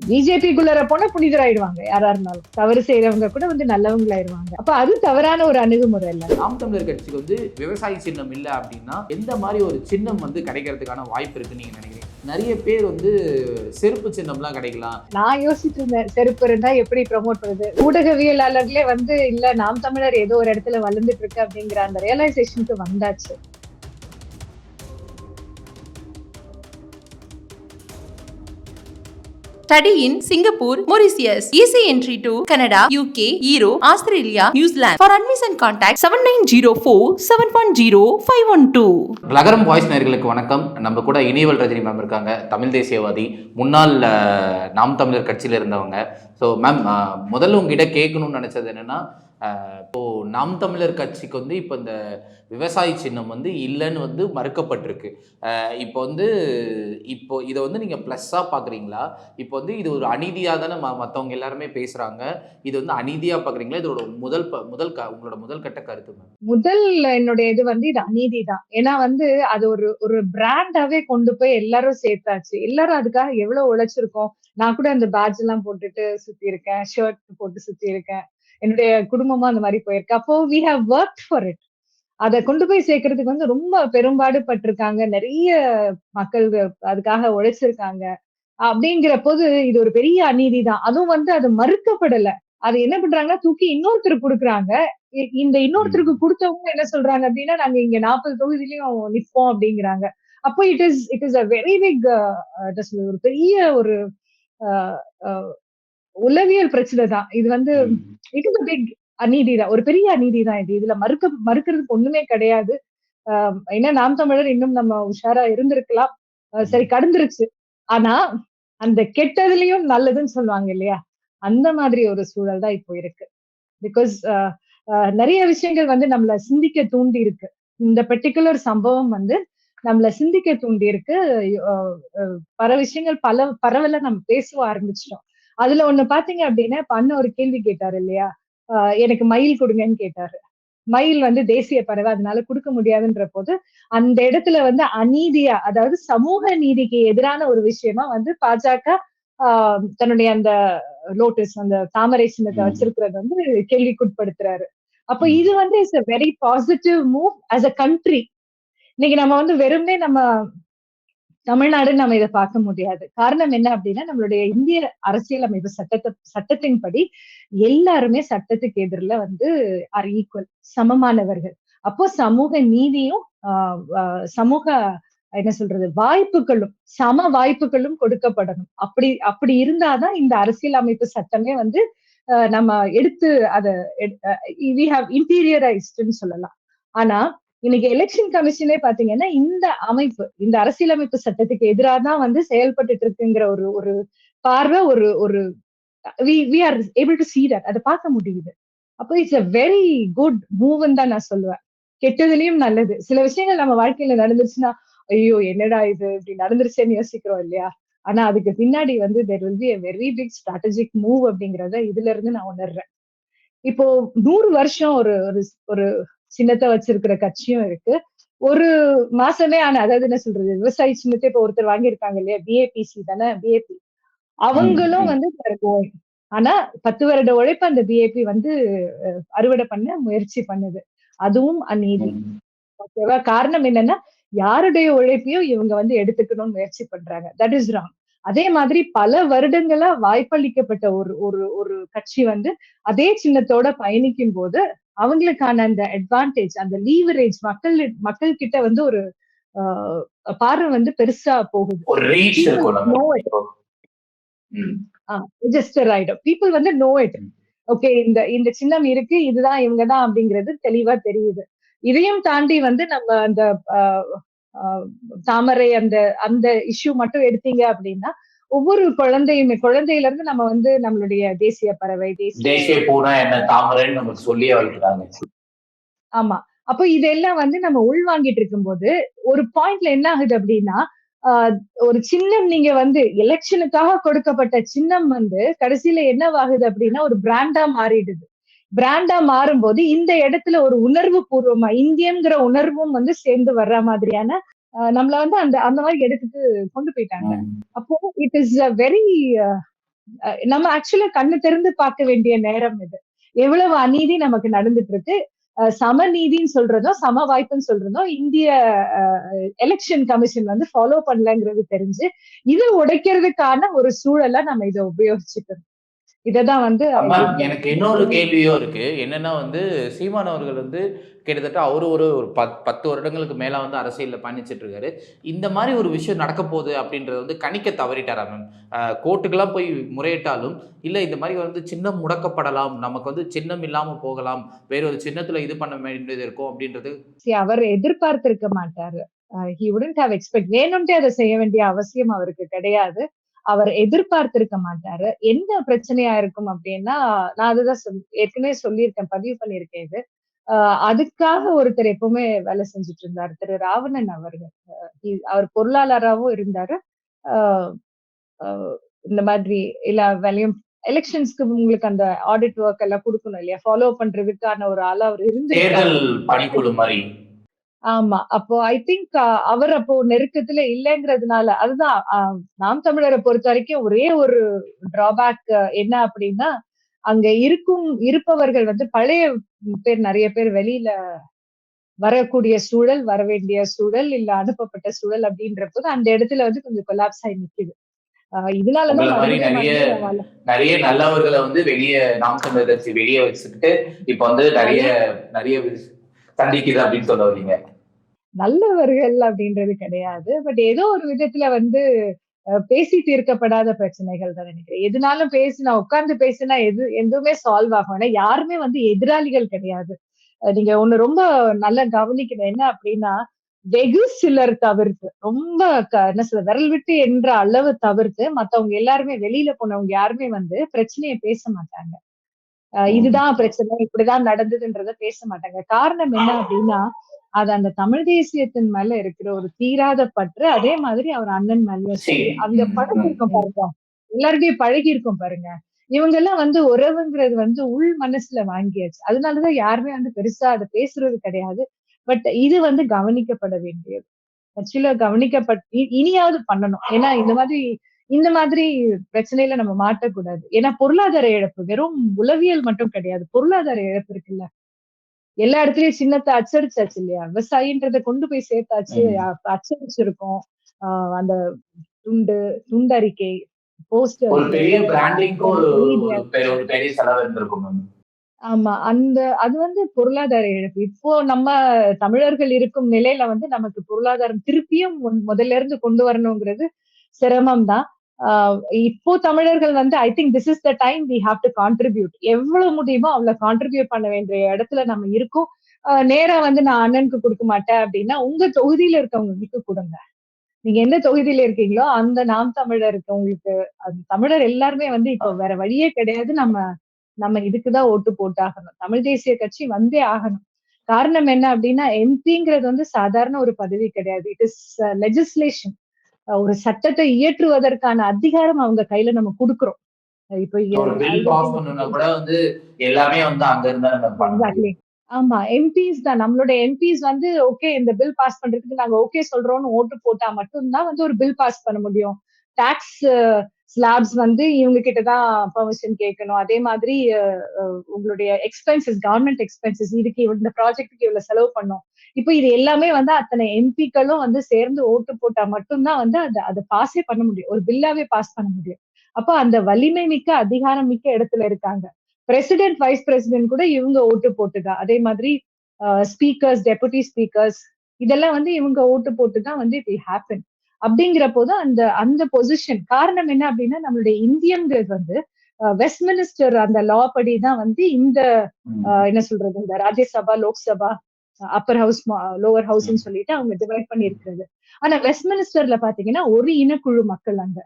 பிஜேபிக்குள்ளர போனா புனிதராயிடுவாங்க. யாரா இருந்தாலும். தவறு செய்யறவங்க கூட வந்து நல்லவங்களாயிருவாங்க அப்ப அது தவறான ஒரு அணுகுமுறை இல்ல. நாம் தமிழர் கட்சிக்கு வந்து விவசாய சின்னம் இல்லை அப்படின்னா எந்த மாதிரி ஒரு சின்னம் வந்து கிடைக்கிறதுக்கான வாய்ப்பு இருக்குன்னு நீங்க நினைக்கிறீங்க? நிறைய பேர் வந்து செருப்பு சின்னம்லாம் கிடைக்கலாம். நான் யோசிச்சு இருந்தேன் செருப்பு இருந்தா எப்படி ப்ரமோட் பண்ணுது ஊடகவியலாளர்களே வந்து இல்ல நாம் தமிழர் ஏதோ ஒரு இடத்துல வளர்ந்துட்டு இருக்கு அப்படிங்கிற அந்த ரியலைசேஷனுக்கு வந்தாச்சு. Study in Singapore Mauritius easy entry to Canada UK Euro Australia New Zealand for admission contact seven nine zero four seven one zero five one two நகரம் வாய்ஸ் நேர்களுக்கு வணக்கம். நம்ம கூட இனிவல் ரஜினி மேம் இருக்காங்க. தமிழ் தேசியவாதி. முன்னாள் நாம் தமிழர் கட்சியில் இருந்தவங்க. ஸோ மேம் முதல்ல உங்ககிட்ட கேட்கணும்னு நினச்சது என்னென்னா இப்போ நாம் தமிழர் கட்சிக்கு வந்து இப்போ இந்த விவசாய சின்னம் வந்து இல்லைன்னு வந்து மறுக்கப்பட்டிருக்கு. இப்போ வந்து இப்போ இதை வந்து நீங்கள் ப்ளஸ்ஸாக பார்க்குறீங்களா இப்போ வந்து இது ஒரு அநீதியாக தானே ம மற்றவங்க எல்லாருமே பேசுகிறாங்க இது வந்து அநீதியாக பார்க்குறீங்களா இதோட முதல் ப முதல் க உங்களோட முதல் கட்ட கருத்து மேம். முதல் என்னுடைய இது வந்து இது அநீதி தான் ஏன்னா வந்து அது ஒரு ஒரு பிராண்டாவே கொண்டு போய் எல்லாரும் சேர்த்தாச்சு. எல்லாரும் அதுக்காக எவ்வளோ உழைச்சிருக்கோம்? நான் கூட அந்த பேட்ஜ் எல்லாம் போட்டுட்டு சுத்தி இருக்கேன் ஷர்ட் போட்டு சுத்தி இருக்கேன் என்னுடைய குடும்பமா அந்த மாதிரி போயிருக்கேன் அப்போ we have work for it அதை கொண்டு போய் சேர்க்கறதுக்கு வந்து ரொம்ப பெரும்பாடு பட்டிருக்காங்க. நிறைய மக்கள் அதுக்காக உழைச்சிருக்காங்க. அப்படிங்கிற போது இது ஒரு பெரிய அநீதி தான். அதுவும் வந்து அது மறுக்கப்படல. அது என்ன பண்றாங்கன்னா தூக்கி இன்னொருத்தருக்கு கொடுக்குறாங்க. இந்த இன்னொருத்தருக்கு கொடுத்தவங்க என்ன சொல்றாங்க அப்படின்னா நாங்க இங்க நாற்பது தொகுதியிலயும் நிற்போம் அப்படிங்கிறாங்க. அப்போ it is it is a very big ஒரு பெரிய ஒரு உளவியல் பிரச்சனை தான். இது வந்து இட் இஸ் பிக் அநீதி தான். ஒரு பெரிய அநீதி தான் இது. இதுல மறுக்க மறுக்கிறதுக்கு ஒண்ணுமே கிடையாது. ஆஹ் ஏன்னா நாம் தமிழர் இன்னும் நம்ம உஷாரா இருந்திருக்கலாம். சரி கடந்துருச்சு. ஆனா அந்த கெட்டதுலயும் நல்லதுன்னு சொல்லுவாங்க இல்லையா? அந்த மாதிரி ஒரு சூழல் தான் இப்போ இருக்கு. பிகாஸ் நிறைய விஷயங்கள் வந்து நம்மள சிந்திக்க தூண்டி இருக்கு. இந்த பர்டிகுலர் சம்பவம் வந்து நம்மள சிந்திக்க தூண்டி இருக்கு. பல விஷயங்கள் பல பரவல நம்ம பேச ஆரம்பிச்சிட்டோம். அதுல ஒண்ணு பாத்தீங்க அப்படின்னா இப்ப அண்ணன் ஒரு கேள்வி கேட்டாரு இல்லையா எனக்கு மயில் கொடுங்கன்னு கேட்டாரு மயில் வந்து தேசிய பறவை அதனால கொடுக்க முடியாதுன்ற போது அந்த இடத்துல வந்து அநீதியா அதாவது சமூக நீதிக்கு எதிரான ஒரு விஷயமா வந்து பாஜக ஆஹ் தன்னுடைய அந்த லோட்டஸ் அந்த தாமரை சின்னத்தை. வச்சிருக்கிறது வந்து கேள்விக்குட்படுத்துறாரு அப்ப. இது வந்து it's a very positive move as a country இன்னைக்கு நம்ம வந்து வெறுமனே நம்ம தமிழ்நாடு நம்ம இதை பார்க்க முடியாது. காரணம் என்ன அப்படின்னா நம்மளுடைய இந்திய அரசியலமைப்பு சட்டத்தை சட்டத்தின்படி எல்லாருமே சட்டத்துக்கு எதிரில வந்து ஆர் ஈக்குவல் சமமானவர்கள். அப்போ சமூக நீதியும் ஆஹ் சமூக என்ன சொல்றது வாய்ப்புகளும் சம வாய்ப்புகளும் கொடுக்கப்படணும். அப்படி அப்படி இருந்தாதான் இந்த அரசியலமைப்பு சட்டமே வந்து ஆஹ் நம்ம எடுத்து அதை வி ஹாவ் இன்டீரியரைஸ்ட்னு சொல்லலாம். ஆனா இன்னைக்கு எலெக்ஷன் கமிஷனே பாத்தீங்கன்னா இந்த அமைப்பு இந்த அரசியலமைப்பு சட்டத்துக்கு எதிராக தான் வந்து செயல்பட்டுட்டு இருக்குங்கிற ஒரு ஒரு பார்வை ஒரு ஒரு we are able to see that அதை பார்க்க முடியுது. அப்போ இட்ஸ் அ வெரி குட் மூவ்னு தான் நான் சொல்லுவேன். கெட்டதுலயும் நல்லது. சில விஷயங்கள் நம்ம வாழ்க்கையில நடந்துருச்சுன்னா ஐயோ என்னடா இது? இப்படி நடந்துருச்சேன்னு யோசிக்கிறோம் இல்லையா? ஆனா அதுக்கு பின்னாடி வந்து there will be a very big strategic move அப்படிங்கறத இதுல இருந்து நான் உணர்றேன். இப்போ நூறு வருஷம் ஒரு ஒரு ஒரு சின்னத்தை வச்சிருக்கிற கட்சியும் இருக்கு. ஒரு மாசமே ஆன அதாவது என்ன சொல்றது விவசாய சின்னத்தை இப்ப ஒருத்தர் வாங்கியிருக்காங்க இல்லையா பிஏபிசி தானே பிஏபி அவங்களும். வந்து. ஆனா பத்து வருட உழைப்பு அந்த பிஏபி வந்து அறுவடை பண்ண முயற்சி பண்ணுது. அதுவும் அநீதி. ஓகேவா? காரணம் என்னன்னா யாருடைய உழைப்பையும் இவங்க வந்து எடுத்துக்கணும்னு முயற்சி பண்றாங்க. தட் இஸ் ராங் அதே மாதிரி பல வருடங்களா வாய்ப்பளிக்கப்பட்ட ஒரு ஒரு ஒரு கட்சி வந்து அதே சின்னத்தோட பயணிக்கும் போது அவங்களுக்கான அந்த அட்வான்டேஜ் அந்த லீவரேஜ் மக்கள் மக்கள் கிட்ட வந்து ஒரு பார்வை வந்து பெருசா போகுது. பீப்புள் வந்து நோ இட் ஓகே இந்த இந்த சின்னம் இருக்கு இதுதான் இவங்க தான் அப்படிங்கிறது தெளிவா தெரியுது. இதையும் தாண்டி வந்து நம்ம அந்த தாமரை அந்த அந்த இஷ்யூ மட்டும் எடுத்தீங்க அப்படின்னா ஒவ்வொரு குழந்தையுமே குழந்தையில இருந்து நம்ம வந்து நம்மளுடைய தேசிய பறவை தேசிய பூனா என்ன தாமரைன்னு நமக்கு சொல்லியே வளர்க்குறாங்க ஆமா. அப்போ இதெல்லாம் வந்து நம்ம உள்வாங்கிட்டு இருக்கும்போது ஒரு பாயிண்ட்ல என்ன ஆகுது அப்படின்னா ஒரு சின்னம் நீங்க வந்து எலெக்ஷனுக்காக கொடுக்கப்பட்ட சின்னம் வந்து கடைசியில என்னவாகுது அப்படின்னா ஒரு பிராண்டா மாறிடுது. பிராண்டா மாறும்போது இந்த இடத்துல ஒரு உணர்வு பூர்வமா இந்தியன்கிற உணர்வும் வந்து சேர்ந்து வர்ற மாதிரியான நம்மள வந்து அந்த அந்த மாதிரி இடத்துக்கு கொண்டு போயிட்டாங்க. அப்போ இட் இஸ் அ வெரி நம்ம ஆக்சுவலா கண்ணு திறந்து பார்க்க வேண்டிய நேரம் இது. எவ்வளவு அநீதி நமக்கு நடந்துட்டு இருக்கு சமநீதின்னு சொல்றதும் சம வாய்ப்புன்னு சொல்றதும் இந்திய எலெக்ஷன் கமிஷன் வந்து ஃபாலோ பண்ணலங்கிறது தெரிஞ்சு இதை உடைக்கிறதுக்கான ஒரு சூழலா நம்ம இதை உபயோகிச்சுக்கணும் இததான் வந்து எனக்கு இன்னொரு கேள்வியும் இருக்கு. என்னன்னா வந்து சீமான் அவர்கள் வந்து கிட்டத்தட்ட அவரு ஒரு ஒரு பத் பத்து வருடங்களுக்கு மேல வந்து அரசியல்ல பயணிச்சிட்டு இருக்காரு. இந்த மாதிரி ஒரு விஷயம் நடக்க போகுது அப்படின்றத வந்து கணிக்க தவறிட்டாரா மேம்? கோர்ட்டுக்கெல்லாம் போய் முறையிட்டாலும் இல்ல இந்த மாதிரி வந்து சின்னம் முடக்கப்படலாம் நமக்கு வந்து சின்னம் இல்லாம போகலாம் வேற ஒரு சின்னத்துல இது பண்ண வேண்டியது இருக்கும் அப்படின்றது அவர் எதிர்பார்த்திருக்க மாட்டாரு. ஹி உடன்ட் ஹாவ் எக்ஸ்பெக்ட் வேணும்ட்டே அதை செய்ய வேண்டிய அவசியம் அவருக்கு கிடையாது. அவர் எதிர்பார்த்திருக்க மாட்டாரு. என்ன பிரச்சனையா இருக்கும் அப்படின்னா நான் அதுதான் சொல் ஏற்கனவே சொல்லியிருக்கேன் பதிவு பண்ணியிருக்கேன் இது. ஆஹ் அதுக்காக ஒருத்தர் எப்பவுமே வேலை செஞ்சுட்டு இருந்தார் திரு ராவணன் அவர்கள். அவர் பொருளாளராகவும் இருந்தாரு. இந்த மாதிரி எல்லா வேலையும் எலெக்ஷன்ஸ்க்கு உங்களுக்கு அந்த ஆடிட் ஒர்க் எல்லாம் கொடுக்கணும் இல்லையா? ஃபாலோ பண்றதுக்கான ஒரு ஆளா அவர் இருந்து பணிக்குழு மாதிரி. ஆமா. அப்போ ஐ திங்க் அவர் அப்போ நெருக்கத்துல இல்லைங்கிறதுனால அதுதான் நாம் தமிழரை பொறுத்த வரைக்கும் ஒரே ஒரு டிராபேக் என்ன அப்படின்னா அங்க இருக்கும் இருப்பவர்கள் வந்து பழைய பேர் நிறைய பேர் வெளியில வரக்கூடிய சூழல் வர வேண்டிய சூழல் இல்ல அனுப்பப்பட்ட சூழல் அப்படின்றப்போது அந்த இடத்துல வந்து கொஞ்சம் கொலாப்ஸ் ஆகி நிக்குது. நிறைய நல்லவர்களை வந்து வெளியே நாம் தமிழர் கட்சி வெளியே வச்சுக்கிட்டு இப்ப வந்து நிறைய நிறைய வி- அப்படின்னு சொல்ல வரீங்க நல்லவர்கள் அப்படின்றது கிடையாது. பட் ஏதோ ஒரு விதத்துல வந்து அஹ், பேசி தீர்க்கப்படாத பிரச்சனைகள் தான் நினைக்கிறேன். எதுனாலும் பேசினா உட்கார்ந்து பேசினா எது எதுவுமே சால்வ் ஆகும். ஏன்னா யாருமே வந்து எதிராளிகள் கிடையாது. நீங்க ஒண்ணு ரொம்ப நல்லா கவனிக்கணும். என்ன அப்படின்னா வெகு சிலர் தவிர்த்து ரொம்ப க- என்ன சொல்ற விரல் விட்டு என்ற அளவு தவிர்த்து மத்தவங்க எல்லாருமே வெளியில போனவங்க யாருமே வந்து பிரச்சனையை பேச மாட்டாங்க. இதுதான் பிரச்சனை. இப்படிதான் நடந்ததுன்றத பேச மாட்டாங்க. காரணம் என்ன அப்படின்னா அது அந்த தமிழ் தேசியத்தின் மேல இருக்கிற ஒரு தீராத பற்று அதே மாதிரி அவர் அண்ணன் மேலயும் சரி. அந்த ம், பழக்கம் ம், இருக்கும் ம். பாருங்க. எல்லாருடையும் பழகி இருக்கும் பாருங்க. இவங்க எல்லாம் வந்து உறவுங்கிறது வந்து உள் மனசுல வாங்கியாச்சு. அதனாலதான் யாருமே வந்து பெருசா அதை பேசுறது கிடையாது. பட் இது வந்து கவனிக்கப்பட வேண்டியது. ஆக்சுவலா கவனிக்கப்பட் இனியாவது பண்ணணும். ஏன்னா இந்த மாதிரி இந்த மாதிரி பிரச்சனையில நம்ம மாட்டக்கூடாது. ஏன்னா பொருளாதார இழப்பு வெறும் உளவியல் மட்டும் கிடையாது. பொருளாதார இழப்பு இருக்குல்ல. எல்லா இடத்துலயும் சின்னத்தை அச்சடிச்சாச்சு இல்லையா? விவசாயின்றதை கொண்டு போய் சேர்த்தாச்சு. அச்சடிச்சிருக்கோம். ஆஹ் அந்த துண்டு துண்டறிக்கை போஸ்டர். ஆமா. அந்த அது வந்து பொருளாதார இழப்பு. இப்போ நம்ம தமிழர்கள் இருக்கும் நிலையில வந்து நமக்கு பொருளாதாரம் திருப்பியும் முதல்ல இருந்து கொண்டு வரணுங்கிறது சிரமம் தான் இப்போ தமிழர்கள் வந்து I think this is the time we have to contribute எவ்வளவு முடியுமோ அவ்வளவு கான்ட்ரிபியூட் பண்ண வேண்டிய இடத்துல நம்ம இருக்கோம். ஆஹ் நேரா வந்து நான் அண்ணனுக்கு கொடுக்க மாட்டேன் அப்படின்னா உங்க தொகுதியில இருக்கவங்களுக்கு கொடுங்க. நீங்க எந்த தொகுதியில இருக்கீங்களோ அந்த நாம் தமிழர் இருக்கவங்களுக்கு அந்த தமிழர் எல்லாருமே வந்து இப்போ வேற வழியே கிடையாது. நம்ம நம்ம இதுக்குதான் ஓட்டு போட்டாகணும். தமிழ் தேசிய கட்சி வந்தே ஆகணும். காரணம் என்ன அப்படின்னா எம்பிங்கிறது வந்து சாதாரண ஒரு பதவி கிடையாது. இட் இஸ் லெஜிஸ்லேஷன் ஒரு சட்டத்தை இயற்றுவதற்கான அதிகாரம் அவங்க கையில நம்ம கொடுக்கிறோம். இப்போ. ஆமா எம்பிஸ் தான். நம்மளோட எம்பிஸ் வந்து ஓகே இந்த பில் பாஸ் பண்றதுக்கு நாங்க ஓகே சொல்றோம்னு ஓட்டு போட்டா மட்டும்தான் வந்து ஒரு பில் பாஸ் பண்ண முடியும். டாக்ஸ் ஸ்லாப்ஸ் வந்து இவங்க கிட்டதான் பெர்மிஷன் கேட்கணும். அதே மாதிரி உங்களுடைய எக்ஸ்பென்சஸ் கவர்மெண்ட் எக்ஸ்பென்சஸ் இதுக்கு இந்த ப்ராஜெக்ட்டுக்கு இவ்வளவு செலவு பண்ணும். இப்போ இது எல்லாமே வந்து அத்தனை எம்பிக்களும் வந்து சேர்ந்து ஓட்டு போட்டா மட்டும்தான் வந்து அதை அதை பாஸே பண்ண முடியும். ஒரு பில்லாவே பாஸ் பண்ண முடியும். அப்போ அந்த வலிமை மிக்க அதிகாரம் மிக்க இடத்துல இருக்காங்க. பிரசிடென்ட் வைஸ் பிரசிடென்ட் கூட இவங்க ஓட்டு போட்டுதான் அதே மாதிரி ஸ்பீக்கர்ஸ் டெபுட்டி ஸ்பீக்கர்ஸ் இதெல்லாம் வந்து இவங்க ஓட்டு போட்டு தான் வந்து இட் ஹேப்பன் அப்படிங்கிற போது அந்த அந்த பொசிஷன் காரணம் என்ன அப்படின்னா நம்மளுடைய இந்தியன்கிறது வந்து வெஸ்ட் மினிஸ்டர் அந்த லா படி தான் வந்து இந்த என்ன சொல்றது இந்த Rajya Sabha Lok Sabha upper house lower ஹவுஸ்னு சொல்லிட்டு அவங்க டிவைட் பண்ணி இருக்கிறது ஆனா வெஸ்ட் மினிஸ்டர்ல பாத்தீங்கன்னா ஒரு இனக்குழு மக்கள் அங்க.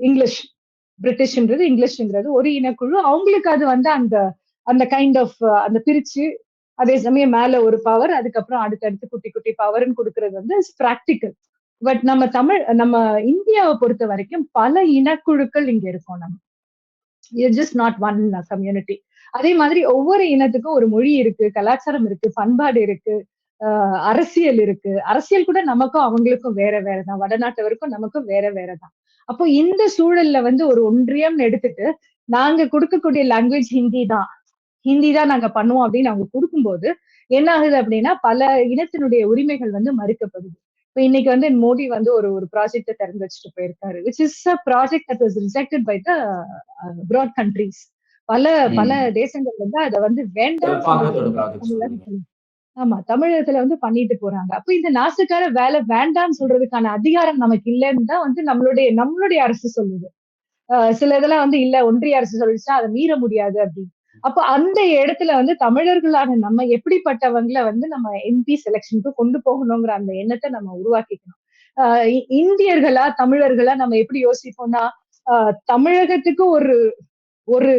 இங்கிலீஷ் பிரிட்டிஷ்ன்றது இங்கிலீஷ்ங்கிறது ஒரு இனக்குழு. அவங்களுக்கு அது வந்து அந்த அந்த கைண்ட் ஆஃப் அந்த பிரிச்சு அதே சமயம் மேல ஒரு பவர் அதுக்கப்புறம் அடுத்தடுத்து குட்டி குட்டி பவர்னு கொடுக்கறது வந்து பிராக்டிக்கல் பட் நம்ம தமிழ் நம்ம இந்தியாவை பொறுத்த வரைக்கும் பல இனக்குழுக்கள் இங்க இருக்கோம் நம்ம. It's just not one community அதே மாதிரி ஒவ்வொரு இனத்துக்கும் ஒரு மொழி இருக்கு கலாச்சாரம் இருக்கு பண்பாடு இருக்கு ஆஹ் அரசியல் இருக்கு. அரசியல் கூட நமக்கும் அவங்களுக்கும் வேற வேறதான். வடநாட்டவருக்கும் நமக்கும் வேற வேறதான். அப்போ இந்த சூழல்ல வந்து ஒரு ஒன்றியம் எடுத்துட்டு நாங்க கொடுக்கக்கூடிய லாங்குவேஜ் ஹிந்தி தான். ஹிந்தி தான் நாங்க பண்ணுவோம் அப்படின்னு அவங்க கொடுக்கும்போது என்ன ஆகுது அப்படின்னா பல இனத்தினுடைய உரிமைகள் வந்து மறுக்கப்படுது. இப்ப இன்னைக்கு வந்து மோடி வந்து ஒரு ஒரு ப்ராஜெக்டை திறந்து வச்சுட்டு போயிருக்காரு which is a project that was rejected by the broad countries பல. பல தேசங்கள் வந்து அதை வந்து வேண்டாம். ஆமா தமிழகத்துல வந்து பண்ணிட்டு போறாங்க அப்ப இந்த நாசுக்கார வேலை வேண்டாம்னு சொல்றதுக்கான அதிகாரம் நமக்கு இல்லைன்னு தான் வந்து நம்மளுடைய நம்மளுடைய அரசு சொல்லுது சில இதெல்லாம் வந்து இல்ல ஒன்றிய அரசு சொல்லிச்சுன்னா அதை மீற முடியாது அப்படின்னு அப்ப அந்த இடத்துல வந்து தமிழர்களான நம்ம எப்படிப்பட்டவங்களை வந்து நம்ம எம்பி செலெக்ஷனுக்கு கொண்டு போகணுங்கிற அந்த எண்ணத்தை நம்ம உருவாக்கிக்கணும் இந்தியர்களா தமிழர்களா நம்ம எப்படி யோசிப்போம்னா தமிழகத்துக்கு ஒரு ஒரு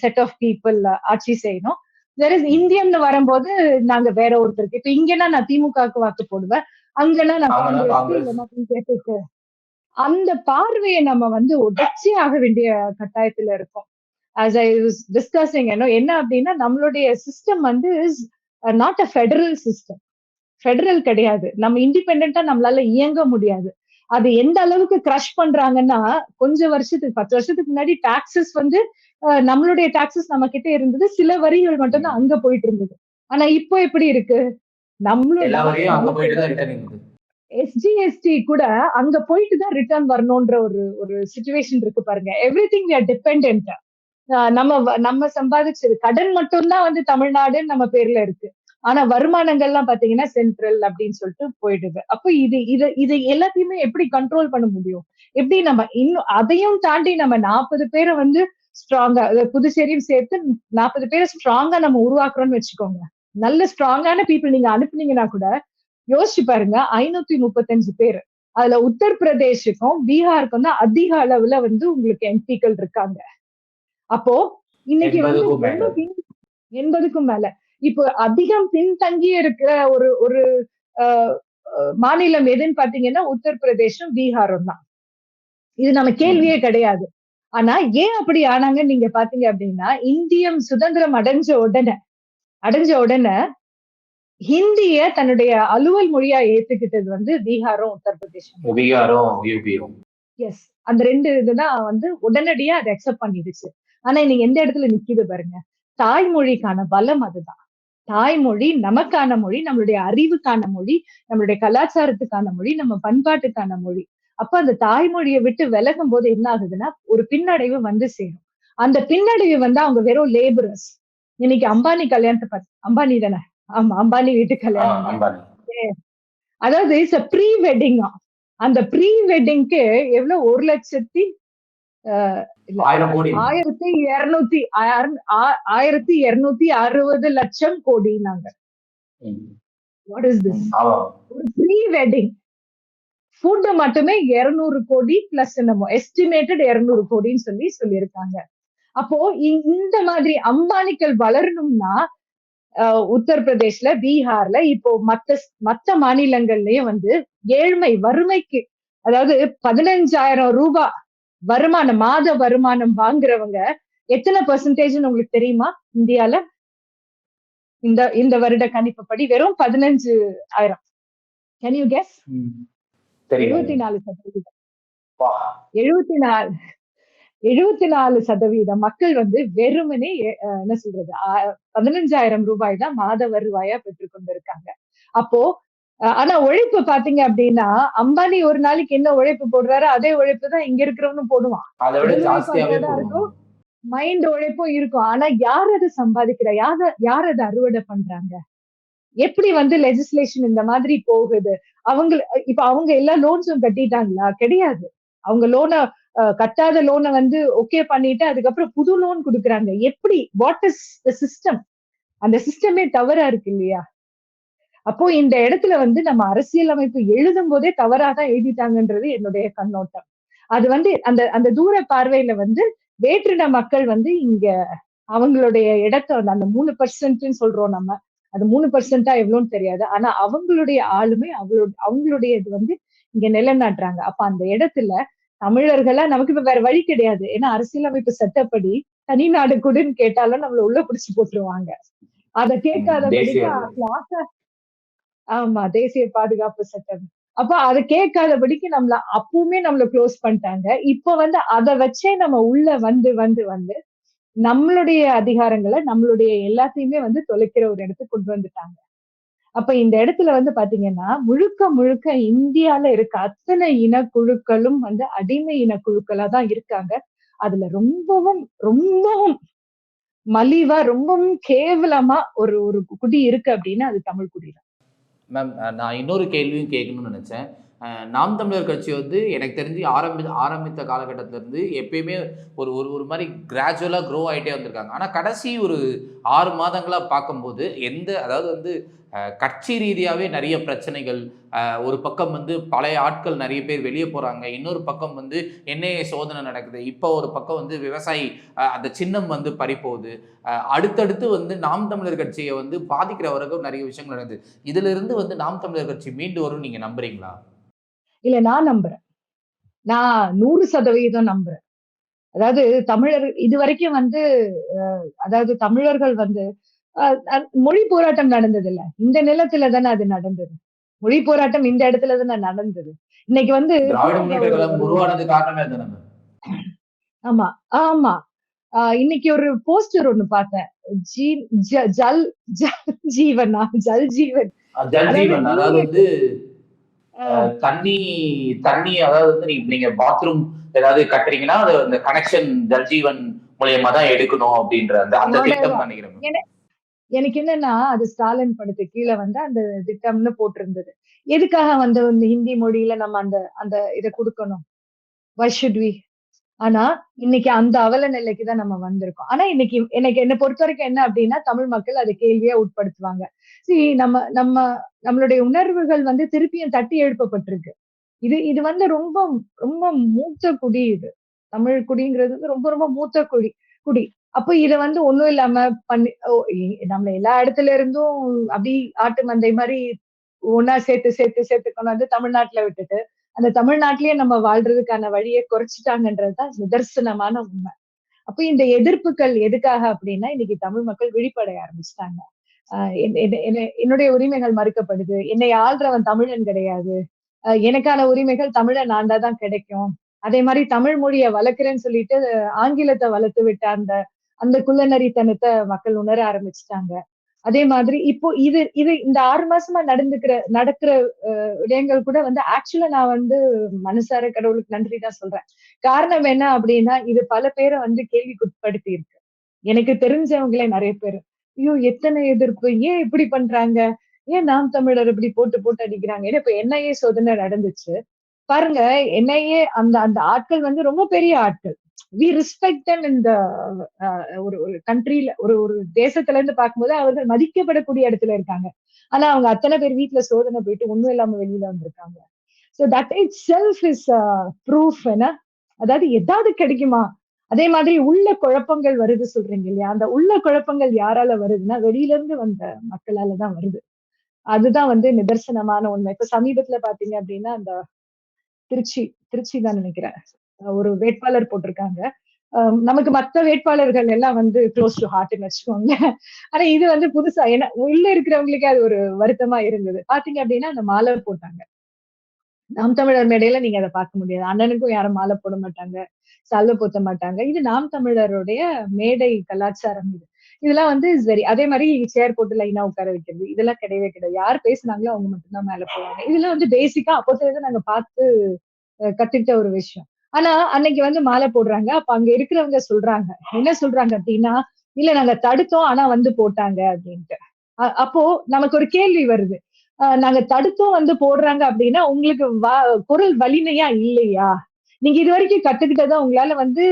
செட் ஆஃப் பீப்புள் ஆட்சி செய்யணும். வேற இந்தியன்னு வரும்போது நாங்க வேற ஒருத்தருக்கு இப்ப இங்கன்னா நான் திமுகவுக்கு வாக்கு போடுவேன். அங்கன்னா நான் பிஜேபிக்கு அந்த பார்வையை நம்ம வந்து உடைச்சி ஆக வேண்டிய கட்டாயத்துல இருக்கோம். ஆஸ் ஐ டிஸ்கசிங் என்ன என்ன அப்படின்னா நம்மளுடைய சிஸ்டம் வந்து not a federal system federal கிடையாது. நம்ம இண்டிபெண்டா நம்மளால இயங்க முடியாது. அது எந்த அளவுக்கு கிரஷ் பண்றாங்கன்னா கொஞ்ச வருஷத்துக்கு பத்து வருஷத்துக்கு முன்னாடி டாக்ஸஸ் வந்து நம்மளுடைய டாக்ஸஸ் நம்ம கிட்ட இருந்தது. சில வரிகள் மட்டும்தான் அங்க போயிட்டு இருந்தது. ஆனா இப்போ எப்படி இருக்கு? நம்மளுடைய எஸ்ஜிஎஸ்டி கூட அங்க போயிட்டு தான் ரிட்டர்ன் வரணும்ன்ற ஒரு ஒரு சுச்சுவேஷன் இருக்கு பாருங்க. எவ்ரி திங் ஆர் டிபெண்ட் நம்ம வ- நம்ம சம்பாதிச்சது. கடன் மட்டும்தான் வந்து தமிழ்நாடு நம்ம பேர்ல இருக்கு. ஆனா வருமானங்கள்லாம் பாத்தீங்கன்னா சென்ட்ரல் அப்படின்னு சொல்லிட்டு போயிடுது. அப்போ இது இது இது எல்லாத்தையுமே எப்படி கண்ட்ரோல் பண்ண முடியும்? எப்படி நம்ம இன்னும் அதையும் தாண்டி நம்ம நாற்பது பேரை வந்து ஸ்ட்ராங்கா புதுச்சேரியும் சேர்த்து நாற்பது பேரை ஸ்ட்ராங்கா நம்ம உருவாக்குறோம்னு வச்சுக்கோங்க. நல்ல ஸ்ட்ராங்கான பீப்புள் நீங்க அனுப்புனீங்கன்னா கூட யோசிச்சு பாருங்க ஐநூத்தி முப்பத்தஞ்சு பேர். அதுல உத்தரப்பிரதேஷுக்கும் பீகாருக்கும் தான் அதிக அளவுல வந்து உங்களுக்கு எம்பிக்கள் இருக்காங்க. அப்போ இன்னைக்கு வந்து எண்பதுக்கும் மேல. இப்போ அதிகம் பின்தங்கி இருக்கிற ஒரு ஒரு மாநிலம் எதுன்னு பாத்தீங்கன்னா உத்தரப்பிரதேசம் பீகாரும் தான். இது நம்ம கேள்வியே கிடையாது. ஆனா ஏன் அப்படி ஆனாங்கன்னு நீங்க பாத்தீங்க அப்படின்னா இந்தியம் சுதந்திரம் அடைஞ்ச உடனே அடைஞ்ச உடனே ஹிந்திய தன்னுடைய அலுவல் மொழியா ஏத்துக்கிட்டது வந்து பீகாரும் உத்தரப்பிரதேசம் பீகாரும் எஸ் அந்த ரெண்டு இதுதான் வந்து உடனடியா அதை அக்செப்ட் பண்ணிடுச்சு. ஆனா இன்னைக்கு எந்த இடத்துல நிக்குது பாருங்க தாய்மொழிக்கான பலம் அதுதான். தாய்மொழி நமக்கான மொழி நம்மளுடைய அறிவுக்கான மொழி நம்மளுடைய கலாச்சாரத்துக்கான மொழி நம்ம பண்பாட்டுக்கான மொழி. அப்ப அந்த தாய்மொழியை விட்டு விலகும் போது என்ன ஆகுதுன்னா ஒரு பின்னடைவு வந்து சேரும். அந்த பின்னடைவு வந்து அவங்க வெறும் லேபரர்ஸ் இன்னைக்கு அம்பானி கல்யாணத்தை பார்த்து அம்பானி தானே? ஆமா அம்பானி வீட்டு கல்யாணம். அதாவது இட்ஸ் ப்ரீ வெட்டிங்கா அந்த ப்ரீ வெட்டிங்க்கு எவ்வளவு? ஒரு லட்சத்தி ஆயிரத்தி இருநூத்தி ஆயிரத்தி இருநூத்தி அறுபது லட்சம் கோடினாங்க ம். வாட் இஸ் திஸ் ஆமா ஒரு ப்ரீ வெட்டிங் ஃபுட் மட்டுமே இருநூறு கோடி பிளஸ் என்னமோ எஸ்டிமேட்டட் இருநூறு கோடின்னு சொல்லி சொல்லியிருக்காங்க. அப்போ இந்த மாதிரி அம்பானிக்கள் வளரணும்னா உத்தரப்பிரதேஷ்ல பீகார்ல இப்போ மத்த மத்த மாநிலங்கள்லயும் வந்து ஏழ்மை வறுமைக்கு அதாவது பதினஞ்சாயிரம் ரூபாய் வருமானம் மாத வருமானம் வாங்குறவங்க எத்தனை பெர்சன்டேஜ்னு உங்களுக்கு தெரியுமா? இந்தியால? இந்த இந்த வருட கணிப்புப்படி வெறும் பதினஞ்சு ஆயிரம் கேன் யூ கெஸ் எழுபத்தி நாலு சதவீதம். எழுபத்தி நாலு எழுபத்தி நாலு சதவீதம் மக்கள் வந்து வெறுமனே என்ன சொல்றது? பதினஞ்சாயிரம் ரூபாய் தான் மாத வருவாயா பெற்றுக் கொண்டிருக்காங்க அப்போ ஆனா உழைப்பு பாத்தீங்க அப்படின்னா அம்பானி ஒரு நாளைக்கு என்ன உழைப்பு போடுறாரோ அதே உழைப்பு தான் இங்க இருக்கிறவனும் போடுவான். மைண்ட் உழைப்பும் இருக்கும். ஆனா யார் அதை சம்பாதிக்கிறா? யார யார் அதை அறுவடை பண்றாங்க? எப்படி வந்து லெஜிஸ்லேஷன் இந்த மாதிரி போகுது? அவங்க இப்ப அவங்க எல்லா லோன்ஸும் கட்டிட்டாங்களா? கிடையாது. அவங்க லோனை கட்டாத லோனை வந்து ஓகே பண்ணிட்டு அதுக்கப்புறம் புது லோன் கொடுக்குறாங்க. எப்படி? வாட் இஸ் த சிஸ்டம் அந்த சிஸ்டமே தவறா இருக்கு இல்லையா? அப்போ இந்த இடத்துல வந்து நம்ம அரசியலமைப்பு எழுதும் போதே தவறாதான் எழுதிட்டாங்கன்றது என்னுடைய கண்ணோட்டம். அது வந்து அந்த அந்த தூர பார்வையில வந்து வேற்றின மக்கள் வந்து இங்க அவங்களுடைய இடத்த வந்து அந்த மூணு பர்சன்ட்னு சொல்றோம் நம்ம. அது மூணு பர்சன்டா எவ்வளோன்னு தெரியாது. ஆனா அவங்களுடைய ஆளுமை அவங்களோட அவங்களுடைய இது வந்து இங்க நிலைநாட்டுறாங்க. அப்ப அந்த இடத்துல தமிழர்களா நமக்கு இப்ப வேற வழி கிடையாது. ஏன்னா அரசியலமைப்பு சட்டப்படி தனி நாடு கொடுன்னு கேட்டாலும் நம்மள உள்ள பிடிச்சு போட்டுருவாங்க. அத கேட்காத ஆமா தேசிய பாதுகாப்பு சட்டம். அப்ப அதை கேட்காதபடிக்கு நம்மள அப்பவுமே நம்மள க்ளோஸ் பண்ணிட்டாங்க. இப்ப வந்து அதை வச்சே நம்ம உள்ள வந்து வந்து வந்து நம்மளுடைய அதிகாரங்களை நம்மளுடைய எல்லாத்தையுமே வந்து தொலைக்கிற ஒரு இடத்துக்கு கொண்டு வந்துட்டாங்க. அப்ப இந்த இடத்துல வந்து பாத்தீங்கன்னா முழுக்க முழுக்க இந்தியால இருக்க அத்தனை இனக்குழுக்களும் வந்து அடிமை இனக்குழுக்களா தான் இருக்காங்க. அதுல ரொம்பவும் ரொம்பவும் மலிவா ரொம்பவும் கேவலமா ஒரு ஒரு குடி இருக்கு அப்படின்னா அது தமிழ் குடி தான் மேம் நான் இன்னொரு கேள்வியும் கேட்கணும்னு நினச்சேன். நாம் தமிழர் கட்சி வந்து எனக்கு தெரிஞ்சு ஆரம்பி ஆரம்பித்த காலகட்டத்திலேருந்து எப்பயுமே ஒரு ஒரு ஒரு மாதிரி கிராஜுவலாக க்ரோ ஆகிட்டே வந்திருக்காங்க. ஆனால் கடைசி ஒரு ஆறு மாதங்களாக பார்க்கும்போது எந்த அதாவது வந்து கட்சி ரீதியாகவே நிறைய பிரச்சனைகள் ஒரு பக்கம் வந்து பழைய ஆட்கள் நிறைய பேர் வெளியே போகிறாங்க இன்னொரு பக்கம் வந்து என்ஐஏ சோதனை நடக்குது. இப்போ ஒரு பக்கம் வந்து விவசாயி அந்த சின்னம் வந்து பறிப்போகுது. அடுத்தடுத்து வந்து நாம் தமிழர் கட்சியை வந்து பாதிக்கிற வரைக்கும் நிறைய விஷயங்கள் நடக்குது. இதிலிருந்து வந்து நாம் தமிழர் கட்சி மீண்டு வரும் நீங்கள் நம்புறீங்களா? இல்ல நான் நம்புறேன். நான் நூறு சதவீதம் நம்புறேன். அதாவது தமிழர் இது வரைக்கும் வந்து அதாவது தமிழர்கள் வந்து மொழி போராட்டம் நடந்தது இல்ல இந்த நிலத்துல தானே அது நடந்தது. மொழி போராட்டம் இந்த இடத்துல தானே நடந்தது. இன்னைக்கு வந்து ஆமா ஆமா. ஆஹ் இன்னைக்கு ஒரு போஸ்டர் ஒண்ணு பார்த்தேன். ஜீ ஜல் ஜல் ஜீவனா? ஜல் ஜீவன். ஜல் ஜீவன் அதாவது வந்து தண்ணி தண்ணி அதாவது வந்து நீங்க நீங்க பாத்ரூம் ஏதாவது கட்டுறீங்கன்னா அது அந்த கனெக்ஷன் ஜல் ஜீவன் மூலியமா தான் எடுக்கணும் அப்படின்ற அந்த அந்த திட்டம் நினைக்கிறேன் எனக்கு என்னன்னா அது ஸ்டாலின் படத்து கீழே வந்து அந்த திட்டம்னு போட்டிருந்தது. எதுக்காக வந்து இந்த ஹிந்தி மொழியில நம்ம அந்த அந்த இதை கொடுக்கணும்? வை ஷுட் வி ஆனா இன்னைக்கு அந்த அவல நிலைக்கு தான் நம்ம வந்திருக்கோம். ஆனா இன்னைக்கு எனக்கு என்ன பொறுத்த வரைக்கும் என்ன அப்படின்னா தமிழ் மக்கள் அதை கேள்வியா உட்படுத்துவாங்க. சி நம்ம நம்ம நம்மளுடைய உணர்வுகள் வந்து திருப்பியும் தட்டி எழுப்பப்பட்டிருக்கு. இது இது வந்து ரொம்ப ரொம்ப மூத்த குடி இது. தமிழ் குடிங்கிறது வந்து ரொம்ப ரொம்ப மூத்த குடி குடி. அப்போ இத வந்து ஒண்ணும் இல்லாம பண்ணி ஓ, நம்மள எல்லா இடத்துல இருந்தும் அப்படி ஆட்டு மந்தை மாதிரி ஒன்னா சேர்த்து சேர்த்து சேர்த்து கொண்டு வந்து தமிழ்நாட்டுல விட்டுட்டு அந்த தமிழ்நாட்டிலேயே நம்ம வாழ்றதுக்கான வழியை குறைச்சிட்டாங்கன்றதுதான் நிதர்சனமான உண்மை. அப்ப இந்த எதிர்ப்புகள் எதுக்காக அப்படின்னா இன்னைக்கு தமிழ் மக்கள் விழிப்படைய ஆரம்பிச்சிட்டாங்க. ஆஹ் என்ன- என்னுடைய உரிமைகள் மறுக்கப்படுது. என்னை ஆள்றவன் தமிழன் கிடையாது. ஆஹ் எனக்கான உரிமைகள் தமிழன் ஆண்டா தான் கிடைக்கும். அதே மாதிரி தமிழ் மொழியை வளர்க்குறேன்னு சொல்லிட்டு ஆங்கிலத்தை வளர்த்து விட்ட அந்த அந்த குள்ளநரித்தனத்தை மக்கள் உணர ஆரம்பிச்சிட்டாங்க. அதே மாதிரி இப்போ இது இது இந்த ஆறு மாசமா நடந்துக்கிற நடக்கிற அஹ், விடயங்கள் கூட வந்து ஆக்சுவலா நான் வந்து மனசார கடவுளுக்கு நன்றி தான் சொல்றேன். காரணம் என்ன அப்படின்னா இது பல பேரை வந்து கேள்விக்குட்படுத்தி இருக்கு எனக்கு தெரிஞ்சவங்களே நிறைய பேர் ஐயோ எத்தனை எதிர்ப்பு? ஏன் இப்படி பண்றாங்க? ஏன் நாம் தமிழர் இப்படி போட்டு போட்டு அடிக்கிறாங்க? ஏன்னா இப்ப என்ஐஏ சோதனை நடந்துச்சு. பாருங்க என்ஐஏ அந்த அந்த ஆட்கள் வந்து ரொம்ப பெரிய ஆட்கள். வி ரெஸ்பெக்ட் இந்த ஒரு ஒரு கண்ட்ரில ஒரு ஒரு தேசத்துல இருந்து பார்க்கும்போது அவர்கள் மதிக்கப்படக்கூடிய இடத்துல இருக்காங்க. ஆனா அவங்க அத்தனை பேர் வீட்டுல சோதனை போயிட்டு ஒண்ணும் இல்லாம வெளியில வந்திருக்காங்க. So that itself is proof என்ன? அதாவது ஏதாவது கிடைக்குமா? அதே மாதிரி உள்ள குழப்பங்கள் வருது சொல்றீங்க இல்லையா? அந்த உள்ள குழப்பங்கள் யாரால வருதுன்னா வெளியில இருந்து வந்த மக்களால தான் வருது. அதுதான் வந்து நிதர்சனமான உண்மை. இப்ப சமீபத்துல பாத்தீங்க அப்படின்னா அந்த திருச்சி திருச்சி தான் நினைக்கிறேன். ஒரு வேட்பாளர் போட்டிருக்காங்க. அஹ் நமக்கு மத்த வேட்பாளர்கள் எல்லாம் வந்து க்ளோஸ் டு ஹார்ட்னு வச்சுக்கோங்க ஆனா இது வந்து புதுசா ஏன்னா உள்ள இருக்கிறவங்களுக்கே அது ஒரு வருத்தமா இருந்தது. பாத்தீங்க அப்படின்னா அந்த மாலை போட்டாங்க. நாம் தமிழர் மேடையில நீங்க அதை பார்க்க முடியாது. அண்ணனுக்கும் யாரும் மாலை போட மாட்டாங்க. சல்ல போத்த மாட்டாங்க. இது நாம் தமிழருடைய மேடை கலாச்சாரம் இது. இதெல்லாம் வந்து இஸ் வெரி அதே மாதிரி சேர் போட்டு லைனா உட்கார வைக்கிறது. இதெல்லாம் கிடையவே கிடையாது. யார் பேசுனாங்களோ அவங்க மட்டும்தான் மேல போவாங்க. இதெல்லாம் வந்து பேசிக்கா அப்போத்துல நாங்க பார்த்து கத்துக்கிட்ட ஒரு விஷயம். ஆனா அன்னைக்கு வந்து மாலை போடுறாங்க. அப்ப அங்க இருக்கிறவங்க சொல்றாங்க. என்ன சொல்றாங்க அப்படின்னா இல்ல நாங்க தடுத்தோம் ஆனா வந்து போட்டாங்க அப்படின்ட்டு. அ- அப்போ நமக்கு ஒரு கேள்வி வருது. நாங்க தடுத்தோம் வந்து போடுறாங்க அப்படின்னா உங்களுக்கு குரல் வலிமையா இல்லையா? நீங்க இது வரைக்கும் கத்துக்கிட்டதா உங்களால வந்து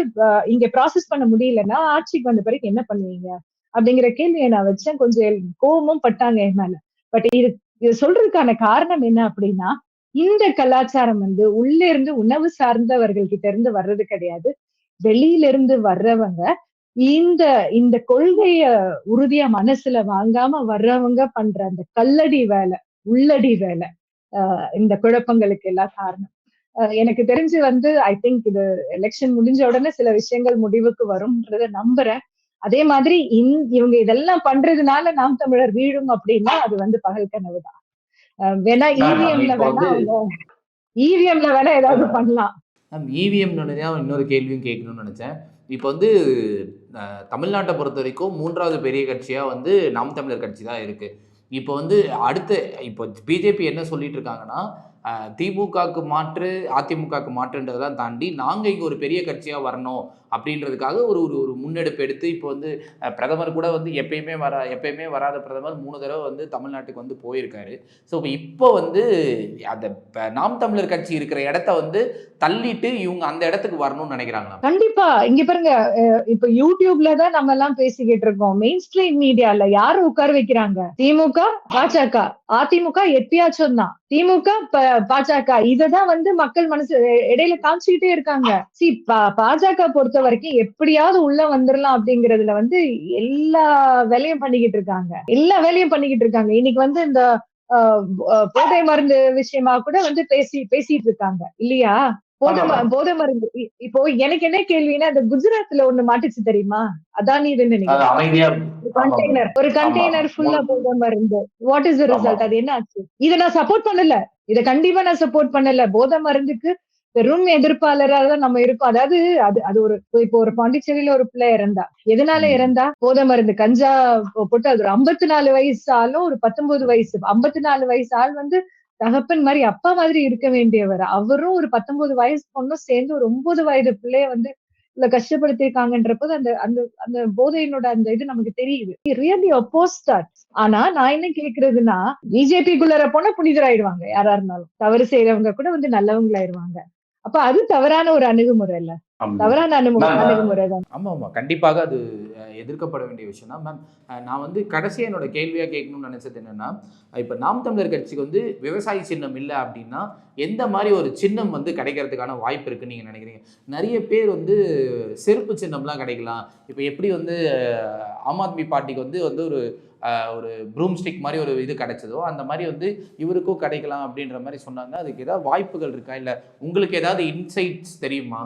இங்க ப்ராசஸ் பண்ண முடியலன்னா ஆட்சிக்கு வந்த பிறகு என்ன பண்ணுவீங்க? அப்படிங்கிற கேள்வியை நான் வச்சேன். கொஞ்சம் கோபமும் பட்டாங்க என் மேல. பட் இது இது சொல்றதுக்கான காரணம் என்ன அப்படின்னா இந்த கலாச்சாரம் வந்து உள்ள இருந்து உணவு சார்ந்தவர்கள் கிட்ட இருந்து வர்றது கிடையாது. வெளியில இருந்து வர்றவங்க இந்த இந்த கொள்கைய உறுதியா மனசுல வாங்காம வர்றவங்க பண்ற அந்த கல்லடி வேலை உள்ளடி வேலை ஆஹ் இந்த குழப்பங்களுக்கு எல்லாம் காரணம். எனக்கு தெரிஞ்சு வந்து ஐ திங்க் இது எலெக்ஷன் முடிஞ்ச உடனே சில விஷயங்கள் முடிவுக்கு வரும்ன்றத நம்புறேன். அதே மாதிரி இந் இவங்க இதெல்லாம் பண்றதுனால நாம் தமிழர் வீழும் அப்படின்னா அது வந்து பகல் கனவு தான். வேணா இவிஎம்ல இப்ப வேணா இவிஎம்ல வேணா ஏதாவது பண்ணலாம். மேம் இவிஎம் தான் இன்னொரு கேள்வியும் கேட்கணும்னு நினச்சேன். இப்போ வந்து தமிழ்நாட்டை பொறுத்த வரைக்கும் மூன்றாவது பெரிய கட்சியாக வந்து நாம் தமிழர் கட்சி தான் இருக்குது இப்போ வந்து அடுத்து இப்போ பிஜேபி என்ன சொல்லிட்டு இருக்காங்கன்னா திமுகவுக்கு மாற்று அதிமுகவுக்கு மாற்றுன்றதெல்லாம் தாண்டி நாங்கள் இங்கே ஒரு பெரிய கட்சியாக வரணும் அப்படின்றதுக்காக ஒரு ஒரு ஒரு முன்னெடுப்பு எடுத்து இப்போ வந்து பிரதமர் கூட வந்து எப்பயுமே வர எப்பயுமே வராத பிரதமர் மூணு தடவை வந்து தமிழ்நாட்டுக்கு வந்து போயிருக்காரு. ஸோ இப்போ இப்போ வந்து அந்த நாம் தமிழர் கட்சி இருக்கிற இடத்த வந்து தள்ளிட்டு இவங்க அந்த இடத்துக்கு வரணும்னு நினைக்கிறாங்களா? கண்டிப்பா. இங்க பாருங்க அஹ் இப்ப யூடியூப்ல தான் நம்ம எல்லாம் பேசிக்கிட்டு இருக்கோம். மெயின் ஸ்ட்ரீம் மீடியால யாரு உட்கார வைக்கிறாங்க? திமுக பாஜக. அதிமுக எப்பயாச்சும் தான். திமுக ப- பாஜக இததான் வந்து மக்கள் மனசு இடையில காமிச்சுக்கிட்டே இருக்காங்க. சி பாஜக பொறுத்த வரைக்கும் எப்படியாவது உள்ள வந்துடலாம் அப்படிங்கறதுல வந்து எல்லா வேலையும் பண்ணிக்கிட்டு இருக்காங்க. எல்லா வேலையும் பண்ணிக்கிட்டு இருக்காங்க. இன்னைக்கு வந்து இந்த போதை மருந்து விஷயமா கூட வந்து பேசி பேசிட்டு இருக்காங்க. இல்லையா? போதை போதை மருந்து இப்போ எனக்கு என்ன கேள்வின்னா இந்த குஜராத்ல ஒண்ணு மாட்டுச்சு தெரியுமா? அதானி கண்டெய்னர் ஒரு கண்டெய்னர் ஃபுல்லா போதை மருந்து. What is the. ரிசல்ட் அது என்ன ஆச்சு? இத நான் சப்போர்ட் பண்ணல. இத கண்டிப்பா நான் சப்போர்ட் பண்ணல. போதை மருந்துக்கு பெரும் எதிர்ப்பாளரா தான் நம்ம இருக்கோம். அதாவது அது அது ஒரு இப்போ ஒரு பாண்டிச்சேரியில ஒரு பிள்ளை இறந்தா. எதனால. இறந்தா? போதை மருந்து. கஞ்சா போட்டு அது ஒரு ஐம்பத்தி நாலு வயசு ஆளும் ஒரு பத்தொன்பது வயசு. ஐம்பத்தி நாலு வயசு ஆள் வந்து தகப்பன் மாதிரி அப்பா மாதிரி இருக்க வேண்டியவர். அவரும் ஒரு பத்தொன்பது வயசு பொண்ணும் சேர்ந்து ஒரு ஒன்பது வயது பிள்ளைய வந்து இல்ல கஷ்டப்படுத்திருக்காங்கன்றப்போது அந்த அந்த அந்த போதையினோட அந்த இது நமக்கு தெரியுது. ரியலி அப்போஸ்ட் ஆனா நான் என்ன கேக்குறதுன்னா பிஜேபிக்குள்ளர போனா புனிதராயிடுவாங்க யாரா இருந்தாலும். தவறு செய்யறவங்க கூட வந்து நல்லவங்களாயிருவாங்க. அப்ப அது தவறான ஒரு அணுகுமுறை இல்ல ஆமாம் ஆமாம் கண்டிப்பாக அது எதிர்க்கப்பட வேண்டிய விஷயம் தான். மேம் நான் வந்து கடைசியாக என்னோட கேள்வியாக கேட்கணும்னு நினச்சது என்னென்னா இப்போ நாம் தமிழர் கட்சிக்கு வந்து விவசாய சின்னம் இல்லை அப்படின்னா எந்த மாதிரி ஒரு சின்னம் வந்து கிடைக்கிறதுக்கான வாய்ப்பு இருக்குன்னு நீங்கள் நினைக்கிறீங்க? நிறைய பேர் வந்து செருப்பு சின்னம்லாம் கிடைக்கலாம். இப்போ எப்படி வந்து ஆம் ஆத்மி பார்ட்டிக்கு வந்து வந்து ஒரு ஒரு ப்ரூம் ஸ்டிக் மாதிரி ஒரு இது கிடைச்சதோ அந்த மாதிரி வந்து இவருக்கும் கிடைக்கலாம் அப்படின்ற மாதிரி சொன்னாங்க. அதுக்கு ஏதாவது வாய்ப்புகள் இருக்கா? இல்லை உங்களுக்கு ஏதாவது இன்சைட்ஸ் தெரியுமா?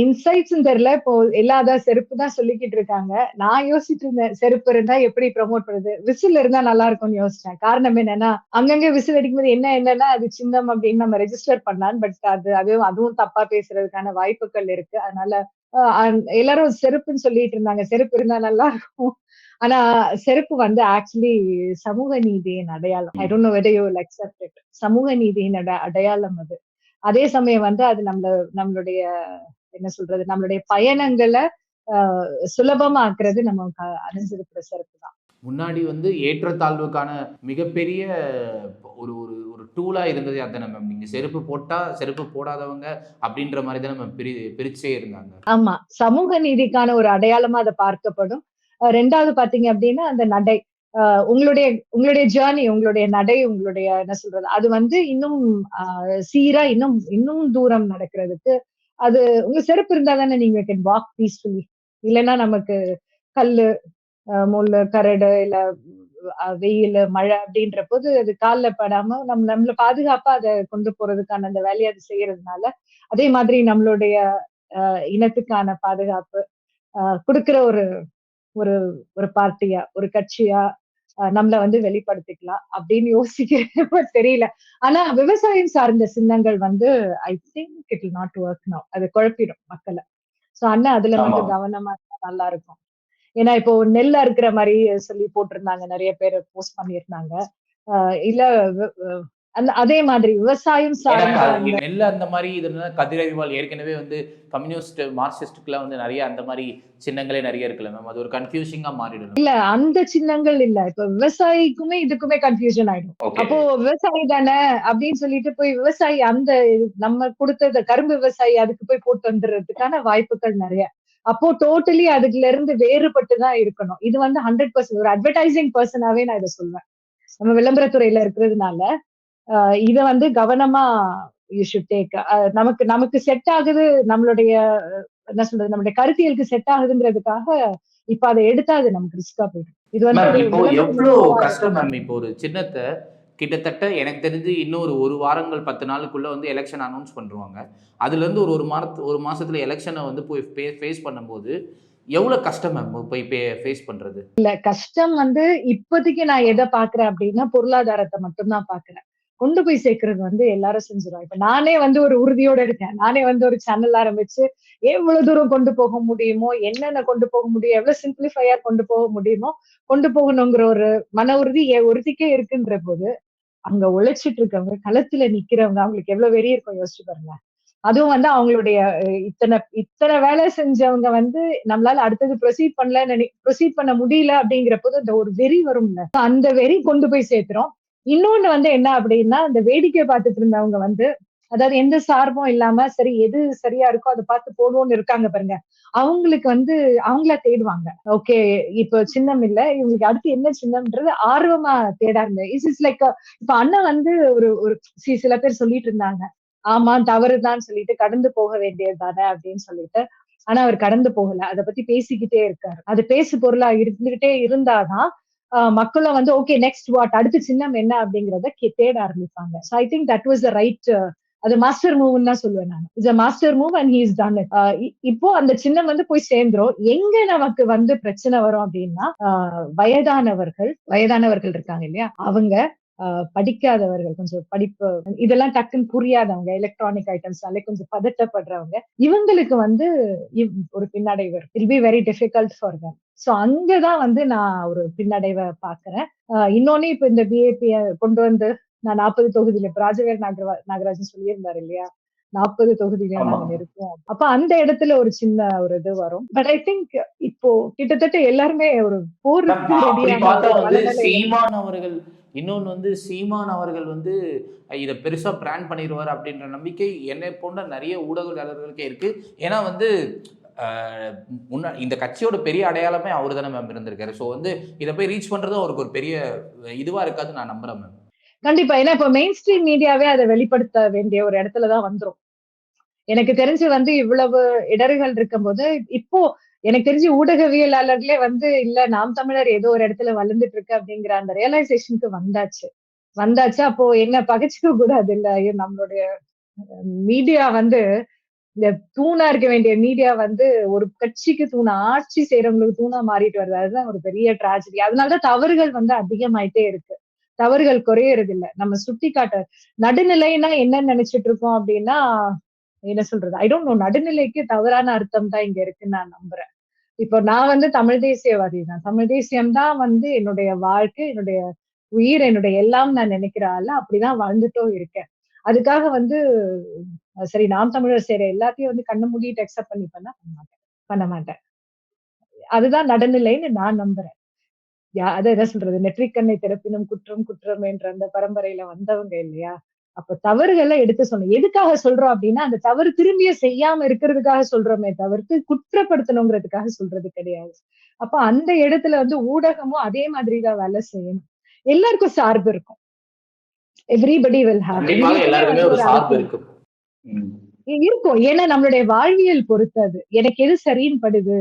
இன்சைட்ஸ் தெரியல. இப்போ எல்லாதான் செருப்பு தான் சொல்லிக்கிட்டு இருக்காங்க. நான் யோசிச்சுட்டு இருந்தேன் செருப்பு இருந்தா எப்படி ப்ரமோட் பண்ணுது விசில் இருந்தா நல்லா இருக்கும்னு யோசிச்சேன். காரணம் என்னன்னா அங்கங்க விசில் அடிக்கும்போது என்ன என்னன்னா அது சின்னம் அப்படின்னு நம்ம ரெஜிஸ்டர் பண்ணலாம் பட் அது அதுவும் அதுவும் தப்பா பேசுறதுக்கான வாய்ப்புகள் இருக்கு. அதனால எல்லாரும் செருப்புன்னு சொல்லிட்டு இருந்தாங்க. செருப்பு இருந்தா நல்லா இருக்கும். ஆனா செருப்பு வந்து ஆக்சுவலி சமூக நீதியின் அடையாளம். I don't know whether you will accept it சமூக நீதியின் அட- அடையாளம் அது. அதே சமயம் வந்து அது நம்மள நம்மளுடைய என்ன சொல்றது நம்மளுடைய பயணங்களை சுலபமாக்குறது நம்ம க- அணிஞ்சிருக்கிற செருப்பு தான். முன்னாடி வந்து ஏற்றத்தாழ்வுக்கான மிகப்பெரிய ஒரு ஒரு ஒரு டூலாக இருந்தது அதானே மேம் நீங்கள் செருப்பு போட்டால் செருப்பு போடாதவங்க அப்படின்ற மாதிரி தான் நம்ம பிரி பிரிச்சே இருந்தாங்க. ஆமா. சமூக நீதிக்கான ஒரு அடையாளமா அதை பார்க்கப்படும். ரெண்டாவது பாத்தீங்க அப்படின்னா அந்த நடை. ஆஹ் உங்களுடைய உங்களுடைய ஜேர்னி உங்களுடைய நடை உங்களுடைய என்ன சொல்றது அது வந்து இன்னும் ஆஹ் சீரா இன்னும் இன்னும் தூரம் நடக்கிறதுக்கு அது உங்க செருப்பு இருந்தா தானே நீங்க கேன் வாக் பீஸ்ஃபுல்லி இல்லைன்னா நமக்கு கல்லு ஆஹ் முள்ளு கரடு இல்ல வெயில் மழை அப்படின்ற போது அது கால்ல படாம நம்ம நம்மள பாதுகாப்பா அதை கொண்டு போறதுக்கான அந்த வேலையை அது செய்யறதுனால அதே மாதிரி நம்மளுடைய ஆஹ் இனத்துக்கான பாதுகாப்பு ஆஹ் கொடுக்கிற ஒரு ஒரு ஒரு பார்ட்டியா ஒரு கட்சியா நம்மள வந்து வெளிப்படுத்திக்கலாம் அப்படின்னு யோசிக்கிறேன். தெரியல. ஆனா விவசாயம் சார்ந்த சின்னங்கள் வந்து I think it not work now அது குழப்பிடும் மக்களை. சோ அண்ணா அதுல ஆமா. கவனமா நல்லா இருக்கும் ஏன்னா இப்போ நெல் அறுக்கிற மாதிரி சொல்லி போட்டிருந்தாங்க. நிறைய பேர் போஸ்ட் பண்ணியிருந்தாங்க. ஆஹ் இல்ல அந்த அதே மாதிரி விவசாயம் சார்ந்த நெல் அந்த மாதிரி இதுனா கதிரறிவால் ஏற்கனவே வந்து கம்யூனிஸ்ட் மார்க்சிஸ்டுக்குலாம் வந்து நிறைய அந்த மாதிரி சின்னங்களே நிறைய இருக்குல்ல மேம் அது ஒரு கன்ஃபியூசிங்காக மாறிடும் இல்ல அந்த சின்னங்கள் இல்ல. இப்ப விவசாயிக்குமே இதுக்குமே கன்ஃபியூஷன் ஆயிடும். அப்போ விவசாயி தானே அப்படின்னு சொல்லிட்டு போய் விவசாயி அந்த இது- நம்ம கொடுத்த கரும்பு விவசாயி அதுக்கு போய் போட்டு வந்துடுறதுக்கான வாய்ப்புகள் நிறைய. அப்போ டோட்டலி அதுல இருந்து வேறுபட்டு தான் இருக்கணும். இது வந்து ஹண்ட்ரட் பர்சன்ட் ஒரு அட்வர்டைசிங் பர்சனாவே நான் இதை சொல்வேன். நம்ம விளம்பரத்துறையில இருக்கிறதுனால. இத வந்து கவனமா யூ ஷுட் டேக் நமக்கு நமக்கு செட் ஆகுது நம்மளுடைய என்ன சொல்றது நம்மளுடைய கருத்தியலுக்கு செட் ஆகுதுங்கிறதுக்காக இப்ப அதை எடுத்தா அது நமக்கு ரிஸ்கா போயிடும். இது வந்து இப்போ எவ்வளோ விளம்பரமா கஷ்டம் மேம் இப்போ ஒரு சின்னத்தை கிட்டத்தட்ட எனக்கு தெரிஞ்சு இன்னொரு ஒரு வாரங்கள் பத்து நாளுக்குள்ள வந்து எலெக்ஷன் அனௌன்ஸ் பண்ணுவாங்க. அதுல இருந்து ஒரு ஒரு மாதத்து ஒரு மாசத்துல எலெக்ஷனை வந்து போய் ஃபேஸ் பண்ணும்போது எவ்வளவு கஷ்டம் மேம் போய் ஃபேஸ் பண்றது? இல்ல கஷ்டம் வந்து இப்போதைக்கு நான் எதை பாக்குறேன் அப்படின்னா பொருளாதாரத்தை மட்டும்தான் பாக்குறேன் கொண்டு போய் சேர்க்கறது வந்து எல்லாரும் செஞ்சிடும் இப்ப நானே வந்து ஒரு உறுதியோட இருக்கேன். நானே வந்து ஒரு சேனல் ஆரம்பிச்சு எவ்வளவு தூரம் கொண்டு போக முடியுமோ என்னென்ன கொண்டு போக முடியும் எவ்வளவு சிம்பிளிஃபையா கொண்டு போக முடியுமோ கொண்டு போகணுங்கிற ஒரு மன உறுதி என் உறுதிக்கே இருக்குன்ற போது அங்க உழைச்சிட்டு இருக்கவங்க களத்துல நிக்கிறவங்க அவங்களுக்கு எவ்வளவு வெறி இருக்கும் யோசிச்சு பாருங்க அதுவும் வந்து அவங்களுடைய இத்தனை இத்தனை வேலை செஞ்சவங்க வந்து நம்மளால அடுத்தது ப்ரொசீட் பண்ணல ப்ரொசீட் பண்ண முடியல அப்படிங்கிற போது அந்த ஒரு வெறி வரும்ல. அந்த வெறி கொண்டு போய் சேர்த்துறோம் இன்னொன்னு வந்து என்ன அப்படின்னா அந்த வேடிக்கை பார்த்துட்டு இருந்தவங்க வந்து அதாவது எந்த சார்பும் இல்லாம சரி எது சரியா இருக்கோ அதை பார்த்து போடுவோம்னு இருக்காங்க பாருங்க. அவங்களுக்கு வந்து அவங்கள தேடுவாங்க. ஓகே இப்போ சின்னம் இல்ல இவங்களுக்கு அடுத்து என்ன சின்னம்ன்றது ஆர்வமா தேடாருங்க. இஸ் இஸ் லைக் இப்ப அண்ணன் வந்து ஒரு ஒரு சி- சில பேர் சொல்லிட்டு இருந்தாங்க. ஆமா தவறுதான் சொல்லிட்டு கடந்து போக வேண்டியது தானே அப்படின்னு சொல்லிட்டு. ஆனா அவர் கடந்து போகல. அதை பத்தி பேசிக்கிட்டே இருக்காரு. அது பேசு பொருளா இருந்துகிட்டே இருந்தாதான் மக்களும் வந்து ஓகே நெக்ஸ்ட் வாட் அடுத்த சின்னம் என்ன? அப்படிங்கறத தேட ஆரம்பிப்பாங்க. So I think that was the right அது மாஸ்டர் மூவ்னு தான் சொல்லுவேன் நான். Is a master move and he's done இப்போ அந்த சின்னம் வந்து போய் சேர்ந்துரும். எங்க நமக்கு வந்து பிரச்சனை வரும் அப்படின்னா வயதானவர்கள் வயதானவர்கள் இருக்காங்க இல்லையா? அவங்க படிக்காதவர்கள் கொஞ்சம் படிப்பு இதெல்லாம் டக்குன்னு புரியாதவங்க எலக்ட்ரானிக் ஐட்டம்ஸ்னாலே கொஞ்சம் பதட்டப்படுறவங்க இவங்களுக்கு வந்து ஒரு பின்னடைவு. It'll be very difficult for them so அங்கதான் வந்து நான் ஒரு பின்னடைவை பாக்குறேன் இன்னொன்னு இப்ப இந்த பிஏபி கொண்டு வந்து நான் நாற்பது தொகுதியில இப்ப ராஜவேல் நாகரா நாகராஜன் சொல்லியிருந்தாரு இல்லையா? நாற்பது தொகுதியில. நாங்க நிறுத்துவோம் அப்ப அந்த இடத்துல ஒரு சின்ன ஒரு இது வரும். பட் ஐ திங்க் இப்போ கிட்டத்தட்ட எல்லாருமே ஒரு போர் அவர்கள் இன்னொன்று வந்து சீமான் அவர்கள் வந்து இதை பெருசாக பிராண்ட் பண்ணிடுவார் அப்படின்ற நம்பிக்கை என்னை போன்ற நிறைய ஊடகவியலாளர்களுக்கே இருக்குது ஏன்னா வந்து முன்னா இந்த கட்சியோட பெரிய அடையாளமே அவர் தானே மேம் இருந்திருக்காரு. ஸோ வந்து இதை போய் ரீச் பண்ணுறதும் அவருக்கு ஒரு பெரிய இதுவாக இருக்காது நான் நம்புகிறேன் மேம் கண்டிப்பா. ஏன்னா இப்போ மெயின் ஸ்ட்ரீம் மீடியாவே அதை வெளிப்படுத்த வேண்டிய ஒரு இடத்துலதான் வந்துரும். எனக்கு தெரிஞ்சு வந்து இவ்வளவு இடர்கள் இருக்கும்போது இப்போ எனக்கு தெரிஞ்சு ஊடகவியலாளர்களே வந்து இல்ல நாம் தமிழர் ஏதோ ஒரு இடத்துல வளர்ந்துட்டு இருக்கு அப்படிங்கிற அந்த ரியலைசேஷனுக்கு வந்தாச்சு. வந்தாச்சு. அப்போ என்ன பகைச்சிக்க கூடாது இல்ல ஐயோ நம்மளுடைய மீடியா வந்து இந்த தூணா இருக்க வேண்டிய மீடியா வந்து ஒரு கட்சிக்கு தூணா ஆட்சி செய்யறவங்களுக்கு தூணா மாறிட்டு வருது. அதுதான் ஒரு பெரிய டிராஜடி அதனாலதான் தவறுகள் வந்து அதிகமாயிட்டே இருக்கு. தவறுகள் குறையறது இல்லை நம்ம சுட்டி காட்ட நடுநிலைன்னா என்ன நினைச்சிட்டு இருக்கோம் அப்படின்னா என்ன சொல்றது? ஐ டோன்ட் நோ நடுநிலைக்கு தவறான அர்த்தம் தான் இங்க இருக்குன்னு நான் நம்புறேன். இப்போ நான் வந்து தமிழ் தேசியவாதி தான். தமிழ் தேசியம் தான் வந்து என்னுடைய வாழ்க்கை என்னுடைய உயிர் என்னுடைய எல்லாம் நான் நினைக்கிற ஆள அப்படிதான் வாழ்ந்துட்டும் இருக்கேன். அதுக்காக வந்து சரி நாம் தமிழர் செய்யற எல்லாத்தையும் வந்து கண்ணை மூடிட்டு அக்செப்ட் பண்ணி பண்ண பண்ண மாட்டேன். பண்ண மாட்டேன். அதுதான் நடுநிலைன்னு நான் நம்புறேன். யா அதை என்ன சொல்றது? நெற்றிக்கண்ணை திறப்பினும் குற்றம் குற்றம் என்ற அந்த பரம்பரையில வந்தவங்க இல்லையா? அப்ப தவறுகளை எடுத்து சொன்னோம் எதுக்காக சொல்றோம் அப்படின்னா அந்த தவறு திரும்பிய செய்யாம இருக்கிறதுக்காக சொல்றோமே தவிர்த்து குற்றப்படுத்தணுங்கிறதுக்காக சொல்றது கிடையாது. அப்ப அந்த இடத்துல வந்து ஊடகமும் அதே மாதிரிதான் வேலை செய்யணும். எல்லாருக்கும் சார்பு இருக்கும். எவ்ரிபடி வில் ம். இருக்கும். ஏன்னா நம்மளுடைய வாழ்வியல் பொறுத்தது எனக்கு எது சரின்னு படுது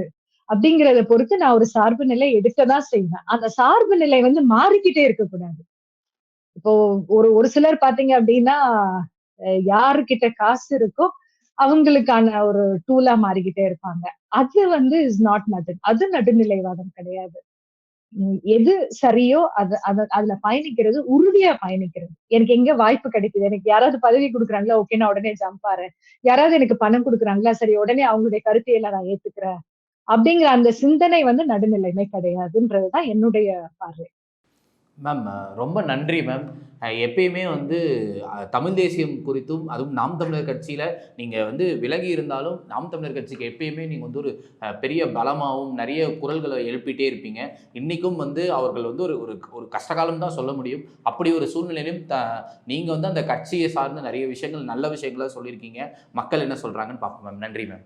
அப்படிங்கறத பொறுத்து நான் ஒரு சார்பு நிலை எடுக்கதான் செய்வேன். அந்த சார்பு நிலை வந்து மாறிக்கிட்டே இருக்கக்கூடாது. இப்போ ஒரு ஒரு சிலர் பாத்தீங்க அப்படின்னா யாருக்கிட்ட காசு இருக்கோ அவங்களுக்கான ஒரு டூலா மாறிக்கிட்டே இருப்பாங்க. அது வந்து இஸ் நாட் நடுன் அது நடுநிலைவாதம் கிடையாது. எது சரியோ அது அது அதுல பயணிக்கிறது உறுதியா பயணிக்கிறது. எனக்கு எங்க வாய்ப்பு கிடைக்குது? எனக்கு யாராவது பதவி கொடுக்குறாங்களா? ஓகே நான் உடனே ஜம்ப் ஆறேன். யாராவது எனக்கு பணம் கொடுக்குறாங்களா? சரி உடனே அவங்களுடைய கருத்தையில நான் ஏத்துக்கிறேன். அப்படிங்கிற அந்த சிந்தனை வந்து நடுநிலைமை கிடையாதுன்றதுதான் என்னுடைய பார்வை. மேம் ரொம்ப நன்றி மேம் எப்பயுமே வந்து தமிழ் தேசியம் குறித்தும் அதுவும் நாம் தமிழர் கட்சியில் நீங்கள் வந்து விலகி இருந்தாலும் நாம் தமிழர் கட்சிக்கு எப்பயுமே நீங்கள் வந்து ஒரு பெரிய பலமாகவும் நிறைய குரல்களை எழுப்பிட்டே இருப்பீங்க. இன்றைக்கும் வந்து அவர்கள் வந்து ஒரு ஒரு ஒரு கஷ்டகாலம் தான் சொல்ல முடியும். அப்படி ஒரு சூழ்நிலையிலும் த நீங்கள் வந்து அந்த கட்சியை சார்ந்த நிறைய விஷயங்கள் நல்ல விஷயங்களை சொல்லியிருக்கீங்க. மக்கள் என்ன சொல்கிறாங்கன்னு பார்ப்போம் மேம் நன்றி மேம்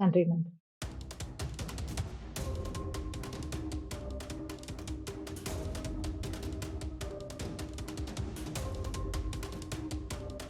நன்றி நன்றி.